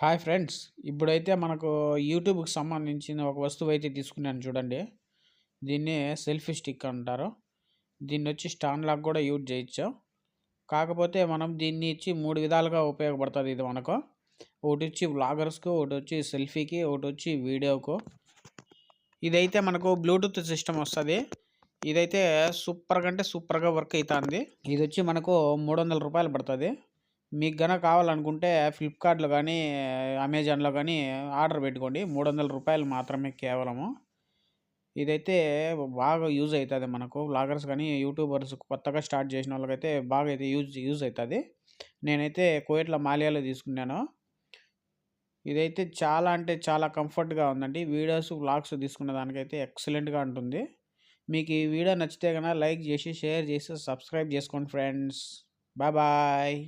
Hi friends ఇప్పుడైతే మనకు యూట్యూబ్కి సంబంధించిన ఒక వస్తువు అయితే తీసుకున్నాను చూడండి. దీన్ని సెల్ఫీ స్టిక్ అంటారు. దీన్ని వచ్చి స్టాండ్ లాగా కూడా యూజ్ చేయొచ్చు. కాకపోతే మనం దీన్ని ఇచ్చి మూడు విధాలుగా ఉపయోగపడుతుంది ఇది మనకు. ఒకటి వచ్చి వ్లాగర్స్కు ఒకటి వచ్చి సెల్ఫీకి ఒకటి వచ్చి వీడియోకు. ఇదైతే మనకు బ్లూటూత్ సిస్టమ్ వస్తుంది. ఇదైతే సూపర్ కంటే సూపర్గా వర్క్ అవుతుంది ఇది వచ్చి మనకు మూడు వందల రూపాయలు పడుతుంది. మీకు గనక కావాలనుకుంటే ఫ్లిప్కార్ట్లో కానీ అమెజాన్లో కానీ ఆర్డర్ పెట్టుకోండి. మూడు వందల రూపాయలు మాత్రమే కేవలము. ఇదైతే బాగా యూజ్ అవుతుంది మనకు. వ్లాగర్స్ కానీ యూట్యూబర్స్ కొత్తగా స్టార్ట్ చేసిన వాళ్ళకైతే బాగా అయితే యూజ్ యూజ్ అవుతుంది. నేనైతే కోయట్ల మాలియాలో తీసుకున్నాను. ఇదైతే చాలా అంటే చాలా కంఫర్ట్గా ఉందండి. వీడియోస్ వ్లాగ్స్ తీసుకున్న దానికైతే ఎక్సలెంట్గా ఉంటుంది. మీకు ఈ వీడియో నచ్చితే కనుక లైక్ చేసి షేర్ చేసి సబ్స్క్రైబ్ చేసుకోండి ఫ్రెండ్స్. Bye bye.